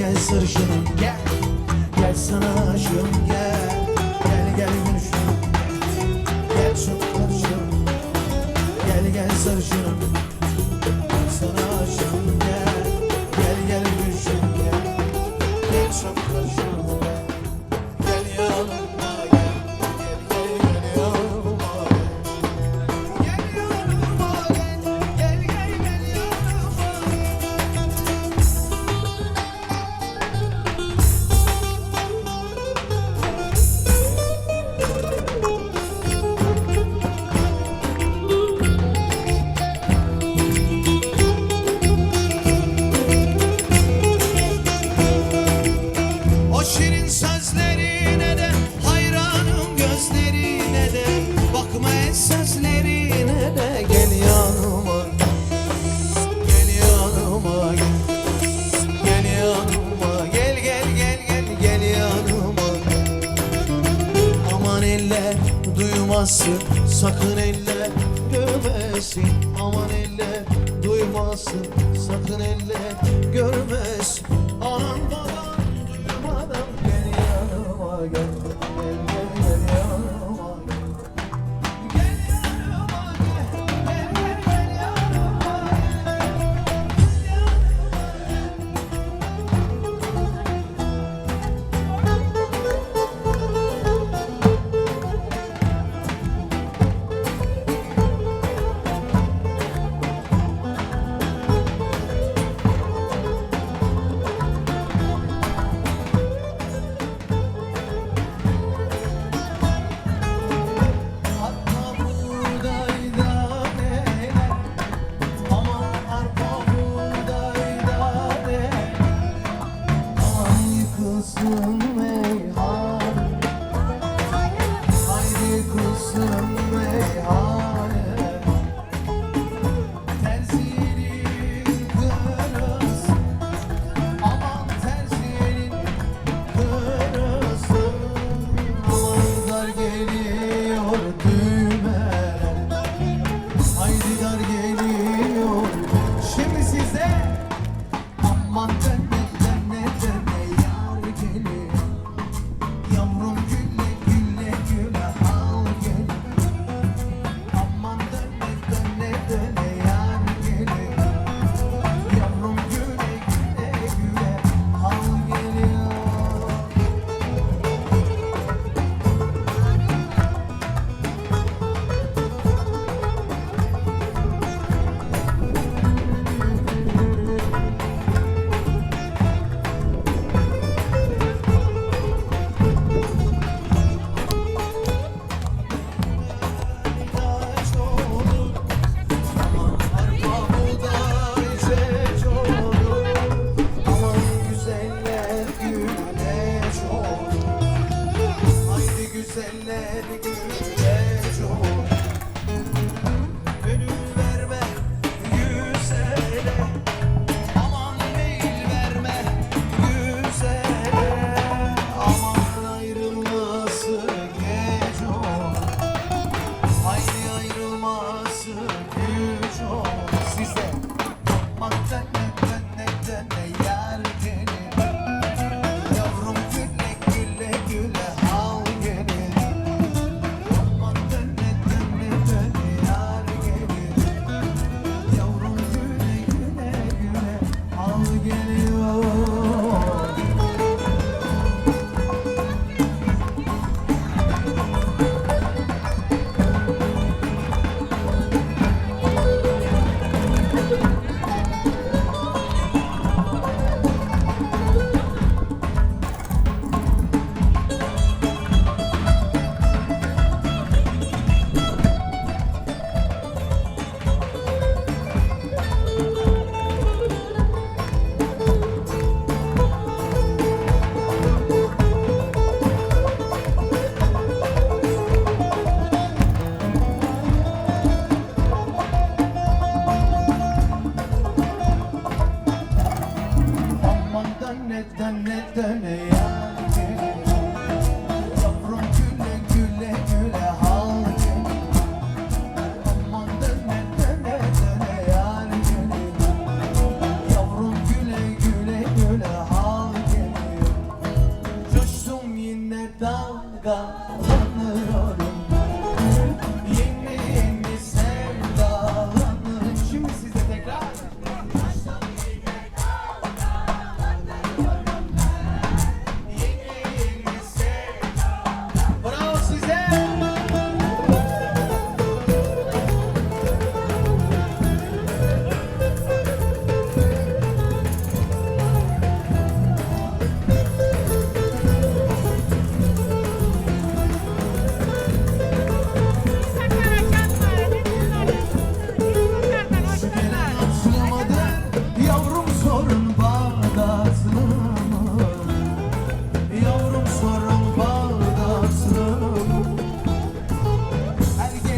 gel sarışınım gel. Gel sana aşığım gel. Gel gel gülüşüm. Gel çok karışım Gel gel sarışınım. Sana aşığım. duymasın Sakın eller görmesin. Aman eller duymasın Sakın eller görmesin. Anam dalga.